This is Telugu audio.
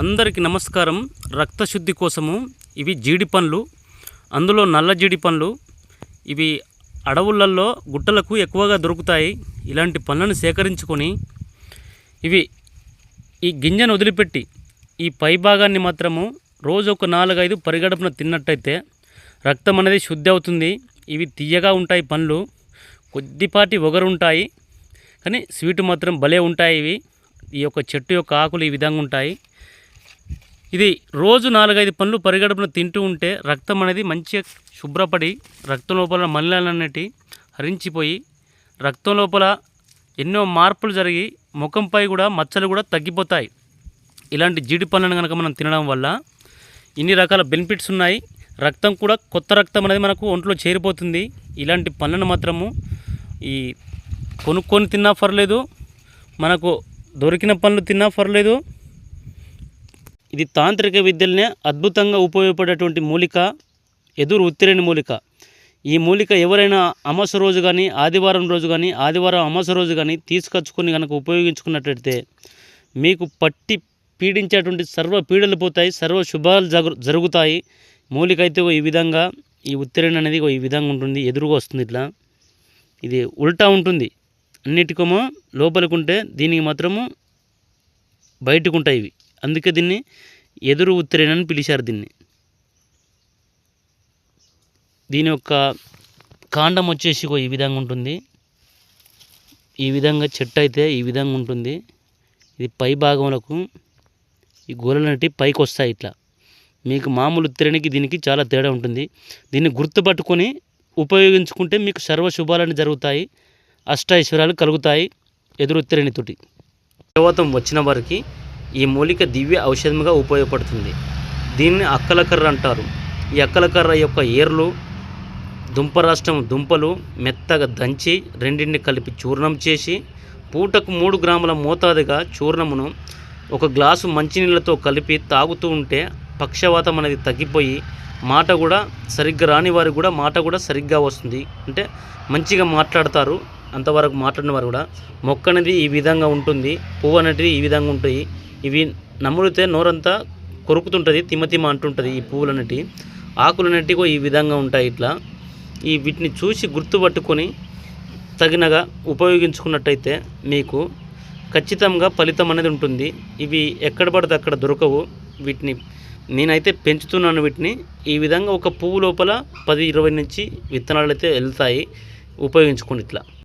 అందరికీ నమస్కారం. రక్తశుద్ధి కోసము ఇవి జీడి పండ్లు అందులో నల్ల జీడి పండ్లు. ఇవి అడవులలో గుట్టలకు ఎక్కువగా దొరుకుతాయి. ఇలాంటి పండ్లను సేకరించుకొని ఇవి ఈ గింజను వదిలిపెట్టి ఈ పై భాగాన్ని మాత్రము రోజు ఒక నాలుగైదు పరిగడపున తిన్నట్టయితే రక్తం అనేది శుద్ధి అవుతుంది. ఇవి తీయగా ఉంటాయి పండ్లు. కొద్దిపాటి ఒగరు ఉంటాయి కానీ స్వీట్ మాత్రం భలే ఉంటాయి ఇవి. ఈ యొక్క చెట్టు యొక్క ఆకులు ఈ విధంగా ఉంటాయి. ఇది రోజు నాలుగైదు పండ్లు పరిగడపున తింటూ ఉంటే రక్తం అనేది మంచిగా శుభ్రపడి రక్తం లోపల మల్లెలన్నటి హరించిపోయి రక్తం లోపల ఎన్నో మార్పులు జరిగి ముఖంపై కూడా మచ్చలు కూడా తగ్గిపోతాయి. ఇలాంటి జీడి పండ్లను కనుక మనం తినడం వల్ల ఇన్ని రకాల బెనిఫిట్స్ ఉన్నాయి. రక్తం కూడా కొత్త రక్తం అనేది మనకు ఒంట్లో చేరిపోతుంది. ఇలాంటి పండ్లను మాత్రము ఈ కొనుక్కొని తిన్నా పర్లేదు మనకు దొరికిన పండ్లు తిన్నా పర్లేదు ఇది తాంత్రిక విద్యలనే అద్భుతంగా ఉపయోగపడేటువంటి మూలిక ఎదురు ఉత్తిరేని మూలిక. ఈ మూలిక ఎవరైనా అమాస రోజు కానీ ఆదివారం రోజు కానీ ఆదివారం అమాస రోజు కానీ తీసుకొచ్చుకొని కనుక ఉపయోగించుకున్నట్లయితే మీకు పట్టి పీడించేటువంటి సర్వ పీడలు పోతాయి సర్వ శుభాలు జరుగుతాయి. మూలిక అయితే ఈ విధంగా ఈ ఉత్తిరేణి అనేది ఈ విధంగా ఉంటుంది ఎదురుగా వస్తుంది ఇట్లా. ఇది ఉల్టా ఉంటుంది. అన్నిటికేమో లోపలికి ఉంటే దీనికి మాత్రము బయటకు ఉంటాయి ఇవి. అందుకే దీన్ని ఎదురు ఉత్తరేణ అని పిలిచారు దీన్ని. దీని యొక్క కాండం వచ్చేసి ఈ విధంగా ఉంటుంది. ఈ విధంగా చెట్టు అయితే ఈ విధంగా ఉంటుంది. ఇది పై భాగములకు ఈ గోలనటి పైకి వస్తాయి ఇట్లా. మీకు మామూలు ఉత్తరేణికి దీనికి చాలా తేడా ఉంటుంది. దీన్ని గుర్తుపట్టుకొని ఉపయోగించుకుంటే మీకు సర్వ శుభాలని జరుగుతాయి. అష్టైశ్వర్యాలు కలుగుతాయి ఎదురు ఉత్తరేణితోటి పర్వతం వచ్చిన వారికి ఈ మూలిక దివ్య ఔషధముగా ఉపయోగపడుతుంది. దీన్ని అక్కలకర్ర అంటారు. ఈ అక్కలకర్ర యొక్క ఏర్లు దుంపరాష్ట్రం దుంపలు మెత్తగా దంచి రెండింటిని కలిపి చూర్ణం చేసి పూటకు మూడు గ్రాముల మోతాదుగా చూర్ణమును ఒక గ్లాసు మంచినీళ్ళతో కలిపి తాగుతూ ఉంటే పక్షవాతం అనేది తగ్గిపోయి మాట కూడా సరిగ్గా రాని వారికి కూడా మాట కూడా సరిగ్గా వస్తుంది. అంటే మంచిగా మాట్లాడతారు. అంతవరకు మాట్లాడిన వారు కూడా మొక్క అనేది ఈ విధంగా ఉంటుంది పువ్వు అనేది ఈ విధంగా ఉంటాయి ఇవి నమ్ముడితే నోరంతా కొరుకుతుంటుంది తిమతిమ అంటుంటుంది ఈ పువ్వులు అనేటివి ఆకులు ఈ విధంగా ఉంటాయి ఇట్లా. ఈ వీటిని చూసి గుర్తుపట్టుకొని తగినగా ఉపయోగించుకున్నట్టయితే మీకు ఖచ్చితంగా ఫలితం అనేది ఉంటుంది. ఇవి ఎక్కడ పడితే అక్కడ దొరకవు. వీటిని నేనైతే పెంచుతున్నాను వీటిని. ఈ విధంగా ఒక పువ్వు లోపల పది ఇరవై నుంచి విత్తనాలు అయితే వెళ్తాయి. ఉపయోగించుకోండి ఇట్లా.